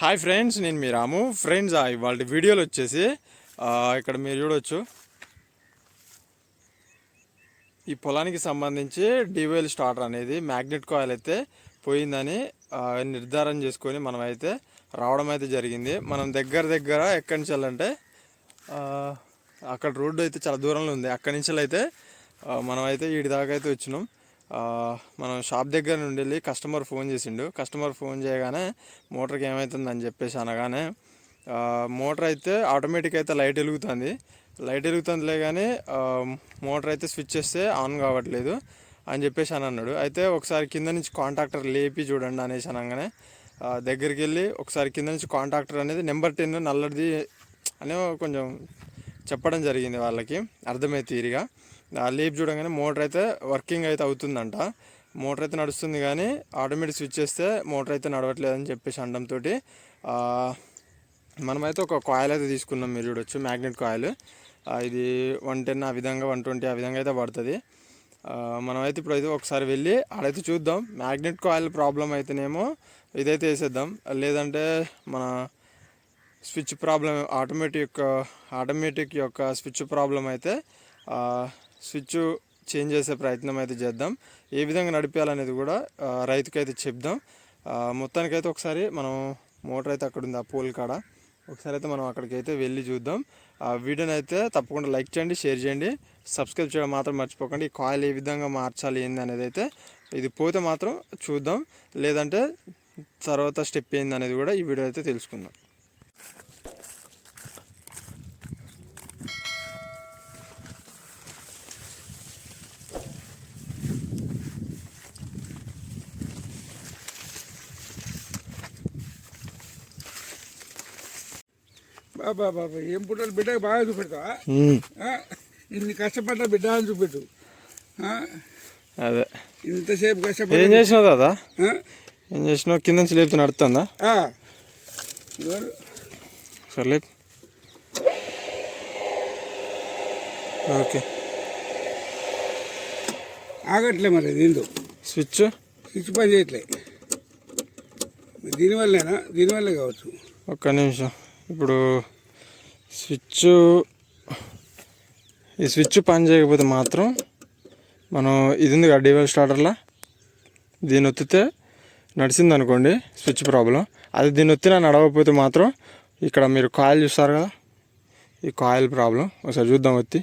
Hi friends నేను మీ రాము. Friends వాళ్ళ వీడియోలు వచ్చేసి ఇక్కడ మీరు చూడవచ్చు ఈ పొలానికి సంబంధించి డివైల్ స్టార్టర్ అనేది మ్యాగ్నెట్ కాయిల్ అయితే పోయిందని నిర్ధారణ చేసుకొని మనం అయితే రావడం అయితే జరిగింది. మనం దగ్గర దగ్గర ఎక్కడి నుంచి వెళ్ళంటే అక్కడ రోడ్డు అయితే చాలా దూరంలో ఉంది. అక్కడి నుంచి అయితే మనం అయితే ఈడి దాకా అయితే వచ్చినాం. మనం షాప్ దగ్గర నుండి వెళ్ళి కస్టమర్ ఫోన్ చేసిండు. కస్టమర్ ఫోన్ చేయగానే మోటార్కి ఏమవుతుందని చెప్పేసి అనగానే మోటార్ అయితే ఆటోమేటిక్ అయితే లైట్ వెలుగుతుంది. లైట్ వెలుగుతుందిలే కానీ మోటార్ అయితే స్విచ్ చేస్తే ఆన్ కావట్లేదు అని చెప్పేసి అని అన్నాడు. అయితే ఒకసారి కింద నుంచి కాంట్రాక్టర్ లేపి చూడండి అనేసి అనగానే దగ్గరికి వెళ్ళి ఒకసారి కింద నుంచి కాంట్రాక్టర్ అనేది నెంబర్ టెన్ నల్లది అని కొంచెం చెప్పడం జరిగింది వాళ్ళకి. అర్థమయ్యే తీరిగా. ఆ లేప్ చూడగానే మోటార్ అయితే వర్కింగ్ అయితే అవుతుందంట. మోటార్ అయితే నడుస్తుంది కానీ ఆటోమేటిక్ స్విచ్ చేస్తే మోటార్ అయితే నడవట్లేదని చెప్పేసి అనడంతో మనమైతే ఒక కాయిల్ అయితే తీసుకున్నాం మీరు చూడొచ్చు మ్యాగ్నెట్ కాయిల్. ఇది వన్ టెన్ ఆ విధంగా వన్ ట్వంటీ ఆ విధంగా అయితే పడుతుంది. మనమైతే ఇప్పుడు అయితే ఒకసారి వెళ్ళి ఆడైతే చూద్దాం. మ్యాగ్నెట్ కాయిల్ ప్రాబ్లం అయితేనేమో ఇదైతే వేసేద్దాం. లేదంటే మన స్విచ్ ప్రాబ్లం ఆటోమేటిక్ యొక్క ఆటోమేటిక్ యొక్క స్విచ్ ప్రాబ్లం అయితే స్విచ్ చేంజ్ చేసే ప్రయత్నం అయితే చేద్దాం. ఏ విధంగా నడిపేయాలనేది కూడా రైతుకైతే చెప్దాం. మొత్తానికైతే ఒకసారి మనం మోటార్ అయితే అక్కడ ఉంది ఆ పోల్ కాడ. ఒకసారి అయితే మనం అక్కడికి అయితే వెళ్ళి చూద్దాం. ఆ వీడియోని అయితే తప్పకుండా లైక్ చేయండి షేర్ చేయండి. సబ్స్క్రైబ్ చేయడం మాత్రం మర్చిపోకండి. ఈ కాయిల్ ఏ విధంగా మార్చాలి ఏంది అనేది అయితే ఇది పోతే మాత్రం చూద్దాం. లేదంటే తర్వాత స్టెప్ ఏంది అనేది కూడా ఈ వీడియో అయితే తెలుసుకుందాం. బాబా బాబా ఏం పుట్టాలి బిడ్డకి బాగా చూపెడతావా? ఇన్ని కష్టపడ్డ బిడ్డ అని చూపెట్టు? అదే. ఇంతసేపు ఏం కష్టపడి చేసినావు దాదా ఆ? ఏం చేసినావు? కింద నుంచి లేపుతూ నడుతుందా? సరే లేపు ఓకే. ఆగట్లే మరి దీంతో స్విచ్? స్విచ్ పని చేయట్లే. దీనివల్లేనా? దీనివల్లే కావచ్చు. ఒక్క నిమిషం. ఇప్పుడు స్విచ్ ఈ స్విచ్ పని చేయకపోతే మాత్రం మనం ఇది ఉంది కదా డివైల్ స్టార్టర్లా? దీన్ని ఒత్తితే నడిచింది అనుకోండి స్విచ్ ప్రాబ్లం. అది దీన్ని ఒత్తినా నడవకపోతే మాత్రం ఇక్కడ మీరు కాయిల్ చూస్తారు కదా? ఈ కాయిల్ ప్రాబ్లం. ఒకసారి చూద్దాం ఒత్తి.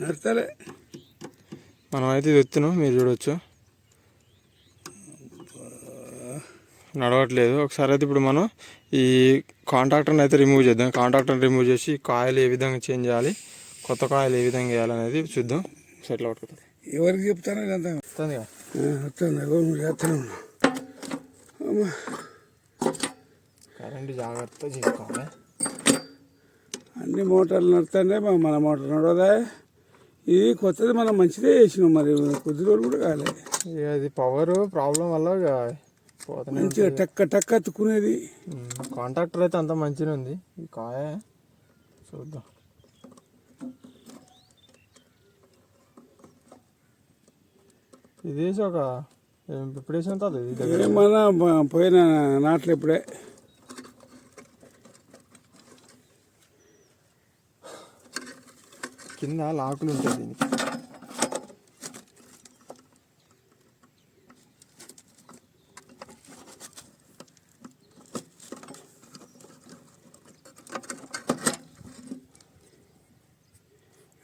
నడతలే మనం అయితే ఇది ఒత్తినాం? మీరు చూడవచ్చు నడవట్లేదు. ఒకసారి అయితే ఇప్పుడు మనం ఈ కాంట్రాక్టర్ని అయితే రిమూవ్ చేద్దాం. కాంట్రాక్టర్ని రిమూవ్ చేసి కాయిల్ ఏ విధంగా చేంజ్ చేయాలి కొత్త కాయిల్ ఏ విధంగా వేయాలనేది చూద్దాం. సెటిల్ పట్టుకుంటాం ఎవరికి చెప్తానో వస్తుందిగా వస్తుంది నువ్వు చేస్తూనే. కరెంట్ జాగ్రత్త చేసుకోవాలి. అన్ని మోటార్లు నడుతుండే మా- మన మోటార్ నడవదా? ఇది కొత్తది మనం మంచిదే చేసినాం మరి. కొద్ది రోజులు కూడా కాలే. ఇక అది పవర్ ప్రాబ్లం వల్ల మంచిగా టక్క టక్క అతుక్కునేది. కాంట్రాక్టర్ అయితే అంత మంచిగా ఉంది. ఈ కాయ చూద్దాం. ఇది వేసి ఒక ఏం ఇప్పుడు వేసిన తర్వాత బ- పోయిన నాట్లు ఇప్పుడే. కింద లాకులు ఉంటాయి దీనికి.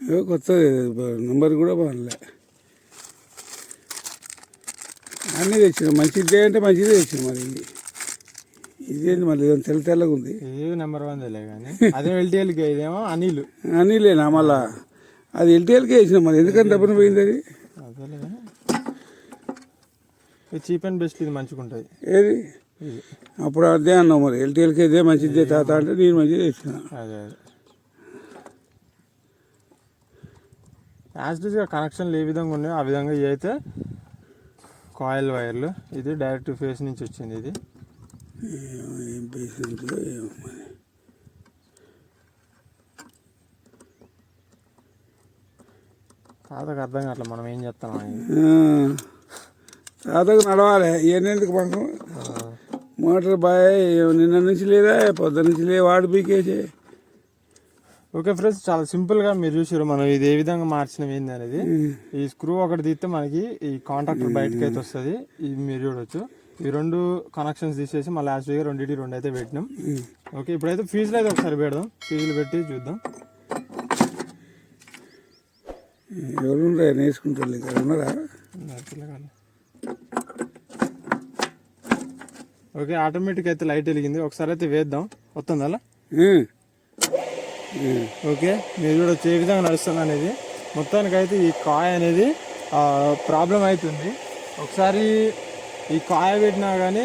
కొత్తది బ- నంబర్ కూడా బాగాలే. అన్నీ తెచ్చిన. మంచిదే అంటే మంచిదే తెచ్చిన మరి. ఇదేంటి మళ్ళీ? ఇదేమో తెల్ల తెల్లగా ఉంది. ఇది నెంబర్ వన్ కానీ. అదే ఎల్టీఎల్కి ఇదేమో అనిల్. అన్నీలేనా మళ్ళా. అది ఎల్టీఎల్కే వేసిన మరి. ఎందుకంటే డబ్బున పోయింది అది? చీప్ అండ్ బెస్ట్ ఇది మంచిగా ఉంటుంది ఏది? అప్పుడు అదే అన్నావు మరి. ఎల్టీఎల్కే ఇదే మంచిదే తాత అంటే నేను మంచిదే తెచ్చిన. అదే అదే. యాజ్టీస్గా కనెక్షన్లు ఏ విధంగా ఉన్నాయో ఆ విధంగా ఇవి అయితే కాయిల్ వైర్లు ఇది డైరెక్ట్ ఫేస్ నుంచి వచ్చింది ఇది ఏం తాతకు అర్థం కావట్లేదు మనం ఏం ఆ, తాతకు నడవాలి పంకం ఆ, మోటార్ బాయ్ నిన్న నుంచి లేదా పొద్దు నుంచి లే వాడు బీకేసే ఓకే ఫ్రెండ్స్ చాలా సింపుల్గా మీరు చూసారు మనం ఇది ఏ విధంగా మార్చినాం ఏంది అనేది. ఈ స్క్రూ ఒకటి తీస్తే మనకి ఈ కాంట్రాక్టర్ బయటకి అయితే వస్తుంది. ఇది మీరు చూడొచ్చు. ఈ రెండు కనెక్షన్స్ తీసేసి మళ్ళీ లాస్ట్గా రెండింటి రెండు అయితే పెట్టినాం. ఓకే ఇప్పుడైతే ఫీజులు అయితే ఒకసారి పెడదాం. ఫీజులు పెట్టి చూద్దాం. ఎవరు ఉండరు నేర్చుకుంటారు ఇక్కడ ఉన్నారా? పిల్లగాళ్ళు. ఓకే ఆటోమేటిక్ అయితే లైట్ వెలిగింది. ఒకసారి అయితే వేద్దాం. వస్తుంది. Hmm. ఓకే మీరు కూడా ఏ విధంగా నడుస్తుంది అనేది. మొత్తానికి అయితే ఈ కాయ అనేది ప్రాబ్లం అవుతుంది ఒకసారి ఈ కాయ పెట్టినా కానీ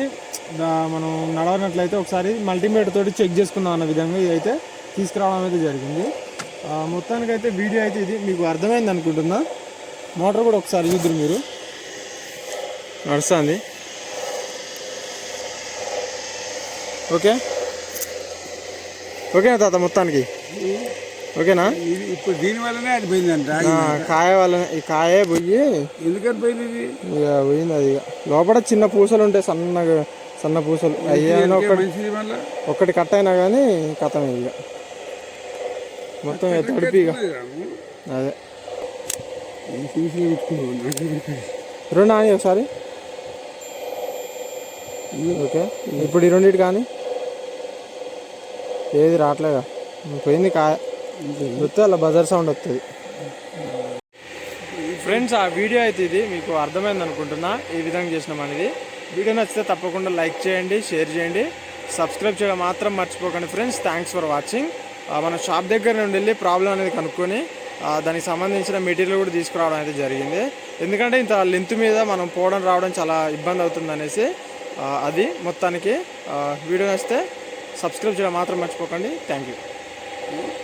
మనం నడవనట్లయితే ఒకసారి మల్టీమీటర్ తోటి చెక్ చేసుకుందాం అన్న విధంగా ఇది అయితే తీసుకురావడం అయితే జరిగింది. మొత్తానికైతే వీడియో అయితే ఇది. మీకు అర్థమైంది అనుకుంటున్నా. మోటార్ కూడా ఒకసారి చూద్దరు మీరు. నడుస్తుంది. ఓకే ఓకేనా తాత మొత్తానికి? ఓకేనా? ఇప్పుడు దీని వల్లనే అడిపోయిందంట ఆ, కాయ వల్ల ఈ కాయే పోయి ఎందుకని పోయింది ఇది ఇక పోయింది అది ఇక లోపల చిన్న పూసలు ఉంటాయి సన్నగా సన్న పూసలు. అయ్యాయినా ఒకటి ఒక్కటి కట్ అయినా కానీ కథం ఇక మొత్తం తడిపి ఇక అదే. రెండు అని ఒకసారి? ఓకే. ఇప్పుడు ఈ రెండింటి కానీ? ఏది రావట్లేదా? పోయింది కా వస్తే అలా బజార్ సౌండ్ వస్తుంది ఫ్రెండ్స్ ఆ వీడియో అయితే ఇది. మీకు అర్థమైంది అనుకుంటున్నా. ఈ విధంగా చేసినాం అనేది. వీడియో నచ్చితే తప్పకుండా లైక్ చేయండి షేర్ చేయండి. సబ్స్క్రైబ్ చేయడం మాత్రం మర్చిపోకండి ఫ్రెండ్స్ థ్యాంక్స్ ఫర్ వాచింగ్ మన షాప్ దగ్గర నుండి వెళ్ళి ప్రాబ్లం అనేది కనుక్కొని దానికి సంబంధించిన మెటీరియల్ కూడా తీసుకురావడం అయితే జరిగింది. ఎందుకంటే ఇంత లెంత్ మీద మనం పోవడం రావడం చాలా ఇబ్బంది అవుతుంది అనేసి అది మొత్తానికి వీడియో నచ్చితే సబ్స్క్రైబ్ చేయడం మాత్రం మర్చిపోకండి. Thank you Mm-hmm.